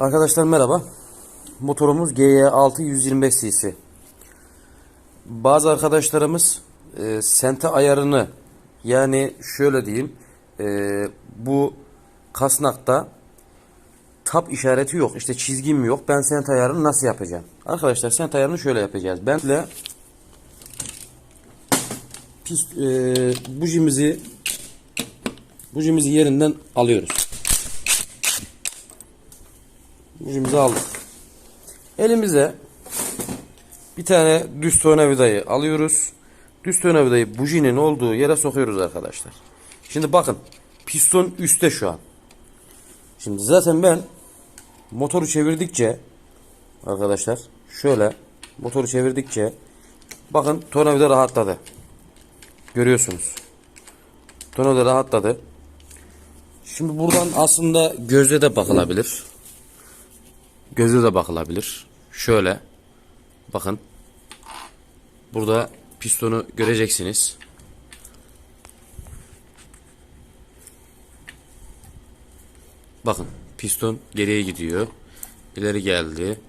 Arkadaşlar merhaba. Motorumuz GY6 125 cc. Bazı arkadaşlarımız e, sente ayarını yani şöyle diyeyim e, bu kasnakta tap işareti yok. İşte çizgim yok. Ben sent ayarını nasıl yapacağım? Arkadaşlar sent ayarını şöyle yapacağız. Ben de pist, e, bujimizi bujimizi yerinden alıyoruz. Bujimizi aldık. Elimize bir tane düz tornavidayı alıyoruz. Düz tornavidayı bujinin olduğu yere sokuyoruz arkadaşlar. Şimdi bakın piston üstte şu an. Şimdi zaten ben motoru çevirdikçe arkadaşlar şöyle motoru çevirdikçe bakın tornavida rahatladı. Görüyorsunuz. Tornavida rahatladı. Şimdi buradan aslında gözle de bakılabilir. Gözle de bakılabilir. Şöyle bakın. Burada pistonu göreceksiniz. Bakın piston geriye gidiyor. İleri geldi.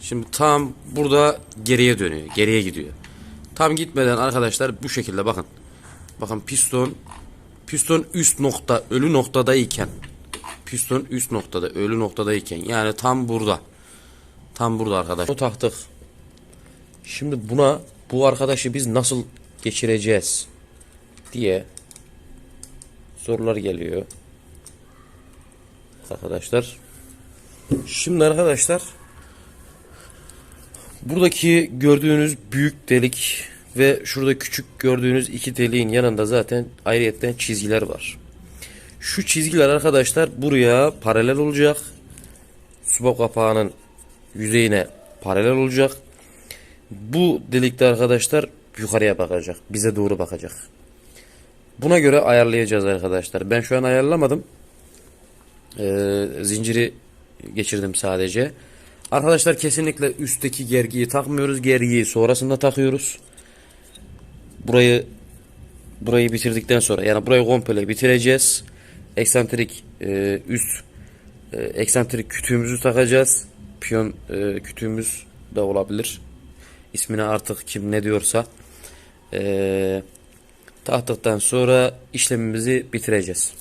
Şimdi tam burada geriye dönüyor. Geriye gidiyor. Tam gitmeden arkadaşlar bu şekilde bakın. Bakın piston piston üst nokta ölü noktadayken piston üst noktada ölü noktadayken yani tam burada. Tam burada arkadaş. O taktık. Şimdi buna bu arkadaşı biz nasıl geçireceğiz diye sorular geliyor. Arkadaşlar. Şimdi arkadaşlar buradaki gördüğünüz büyük delik ve şurada küçük gördüğünüz iki deliğin yanında zaten ayrıyetten çizgiler var. Şu çizgiler arkadaşlar buraya paralel olacak. Suba kapağının yüzeyine paralel olacak. Bu delikte arkadaşlar yukarıya bakacak. Bize doğru bakacak. Buna göre ayarlayacağız arkadaşlar. Ben şu an ayarlamadım. Ee, zinciri geçirdim sadece. Arkadaşlar kesinlikle üstteki gergiyi takmıyoruz. Gergiyi sonrasında takıyoruz. Burayı burayı bitirdikten sonra yani burayı komple bitireceğiz. Eksantrik e, üst e, eksantrik kütüğümüzü takacağız. Piyon e, kütüğümüz de olabilir. İsmini artık kim ne diyorsa. E, taktıktan sonra işlemimizi bitireceğiz.